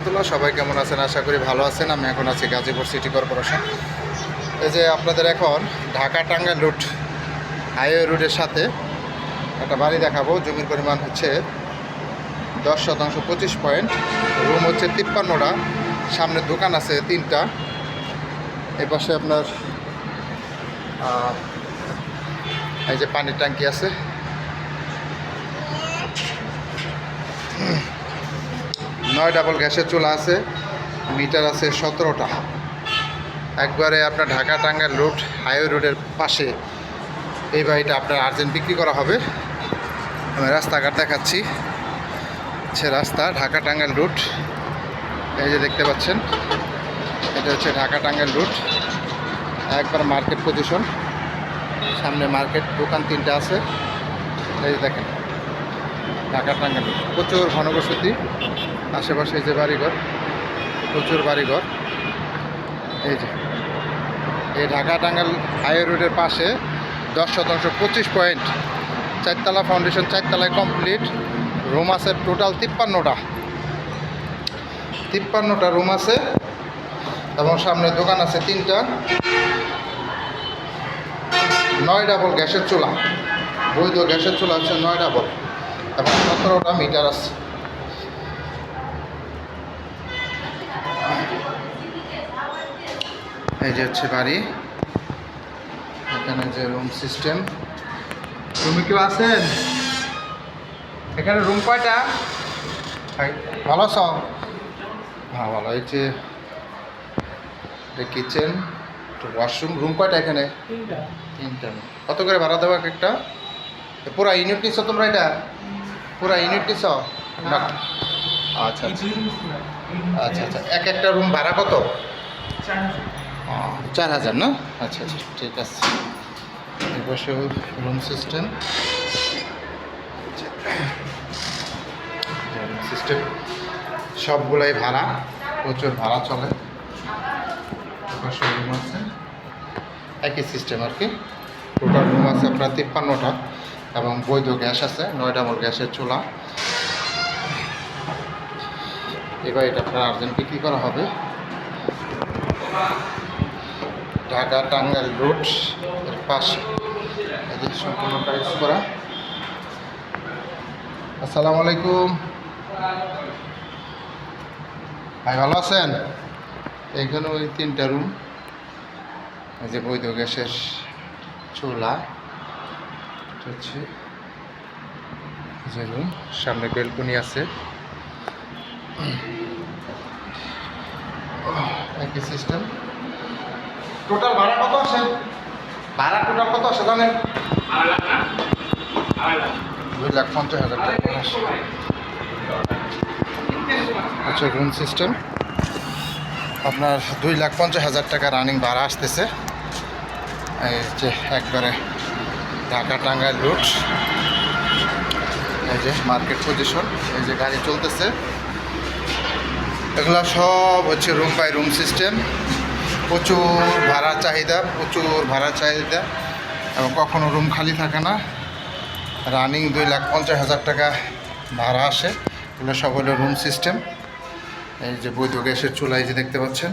সবাই কেমন আছেন? আশা করি ভালো আছেন। আমি এখন আছি গাজীপুর সিটি কর্পোরেশন। এই যে আপনাদের এখন ঢাকা টাঙ্গাইল রুট, হাইওয়ে রুটের সাথে একটা বাড়ি দেখাবো। জমির পরিমাণ হচ্ছে দশ শতাংশ, পঁচিশ পয়েন্ট। রুম হচ্ছে তিপ্পান্নটা। সামনে দোকান আছে তিনটা। এই পাশে আপনার এই যে পানির ট্যাঙ্কি আছে। নয় ডাবল গ্যাসের চুলা আছে, মিটার আছে সতেরোটা। একবারে আপনার ঢাকা টাঙ্গাইল রুট হাইওয়ে রোডের পাশে এই বাড়িটা আপনার আর্জেন্ট বিক্রি করা হবে। আমি রাস্তাঘাট দেখাচ্ছি। হচ্ছে রাস্তা ঢাকা টাঙ্গাইল রুট এই যে দেখতে পাচ্ছেন, এটা হচ্ছে ঢাকা টাঙ্গাইল রুট একবার মার্কেট পজিশন, সামনে মার্কেট, দোকান তিনটা আছে। এই দেখেন। ঢাকা, টাঙ্গাইল। রুট প্রচুর ঘনবসতি, আশেপাশে যে বাড়িঘর, প্রচুর বাড়িঘর। এই যে, এই ঢাকা, টাঙ্গাইল হাইওয়ে রোডের পাশে দশ শতাংশ, পঁচিশ পয়েন্ট। চারতলা ফাউন্ডেশন, চারতলায় কমপ্লিট। রুম আছে টোটাল তিপ্পান্নটা। তিপ্পান্নটা রুম আছে এবং সামনে দোকান আছে তিনটা। নয় ডাবল গ্যাসের চুলা। বৈধ গ্যাসের চুলা আছে নয় ডাবল এবং সতেরোটা মিটার আছে। এই যে হচ্ছে বাড়ি। এখানে যে রুম সিস্টেম রুমে কেউ আছেন? এখানে রুম কয়টা? ভাই, ভালো আছো? হ্যাঁ ভালো। এই যে কিচেন ওয়াশরুম রুম কয়টা এখানে? তিনটা। কত করে ভাড়া দেবো একটা? পুরা ইউনিট নিছো তোমরা এটা? পুরা ইউনিট নিছ না। আচ্ছা আচ্ছা। আচ্ছা আচ্ছা। এক একটা রুম ভাড়া কত? চার হাজার। না? আচ্ছা আচ্ছা ঠিক আছে। বসে রুম সিস্টেম সিস্টেম সবগুলাই ভাড়া। প্রচুর ভাড়া চলে। আছে। একই সিস্টেম আর কি। টোটাল রুম আছে আপনার তিপ্পান্নটা। এবং বৈধ গ্যাস আছে নয় ডাবল গ্যাসের চুলা। এবার এটা আপনার আর্জেন্ট বিক্রি করা হবে। ঢাকা টাঙ্গাইল রোডের পাশে। এদের সম্পূর্ণ টাইস করা। আসসালামু আলাইকুম। ভাই, ভালো আছেন? এখানে ওই তিনটা রুম এই যে বৈধ গ্যাসের চুলা। এটা হচ্ছে। যে সামনে বেলকনি আছে। একই সিস্টেম টোটাল ভাড়া কত আসে ভাড়া টোটাল কত আসে জানেন? দুই লাখ পঞ্চাশ হাজার টাকা আসে আচ্ছা রুম সিস্টেম আপনার দুই লাখ পঞ্চাশ হাজার টাকা রানিং ভাড়া আসতেছে। এই যে একবারে ঢাকা টাঙ্গাইল রুট এই যে মার্কেট পজিশন এই যে গাড়ি চলতেছে। এগুলো সব হচ্ছে রুম বাই রুম সিস্টেম প্রচুর ভাড়া চাহিদা, প্রচুর ভাড়া চাহিদা। এবং কখনো রুম খালি থাকে না। রানিং দুই লাখ পঞ্চাশ হাজার টাকা ভাড়া আসে। এগুলো সব হলো রুম সিস্টেম এই যে বৈধ গ্যাসের চুলা এই যে দেখতে পাচ্ছেন।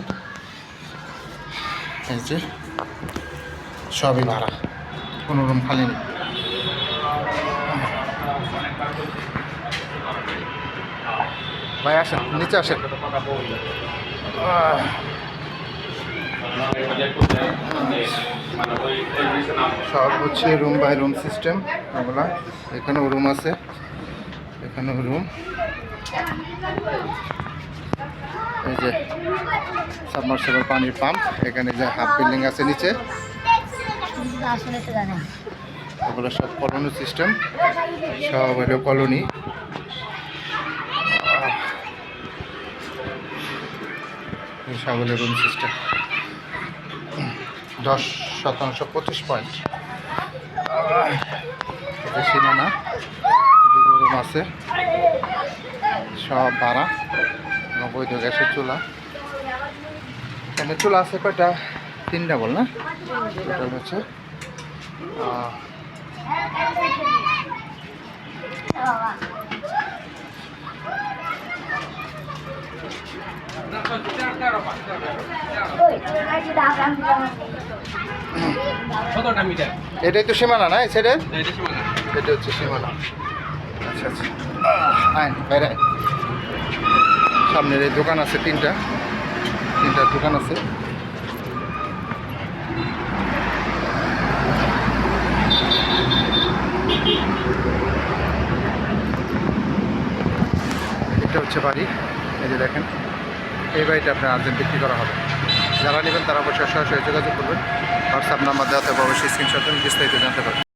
এই যে সবই ভাড়া। কোনো রুম খালি নেই। ভাই, আসেন, নিচে আসেন। সব হচ্ছে রুম বাই রুম সিস্টেম ওগুলা এখানেও রুম আছে, এখানেও রুম। এই যে সাবমার্সেবল পানির পাম্প, এখানে যে হাফ বিল্ডিং আছে নিচে। ওগুলো সব কলোনি সিস্টেম, সব হলো কলোনি। সব হলো রুম সিস্টেম দশ শতাংশ, পঁচিশ পয়েন্ট না রুম আছে। সব ভাড়া এবং বৈধ গ্যাসের চুলা। এখানে চুলা আছে কয়টা? তিনটা বল না? টোটাল হচ্ছে এটাই তো সীমানা না সাইডে এটা হচ্ছে সীমানা। আচ্ছা আচ্ছা। আইন বাইরে সামনের এই দোকান আছে তিনটা। তিনটা দোকান আছে। এটা হচ্ছে বাড়ি। এই যে দেখেন, এই বাড়িটা আপনার আর্জেন্ট বিক্রি করা হবে। যারা নেবেন তারা অবশ্যই সরাসরি যোগাযোগ করবেন। হোয়াটসঅ্যাপ নাম্বার দেওয়াতে অবশ্যই স্ক্রিনশট বিস্তারিত জানতে পারবেন।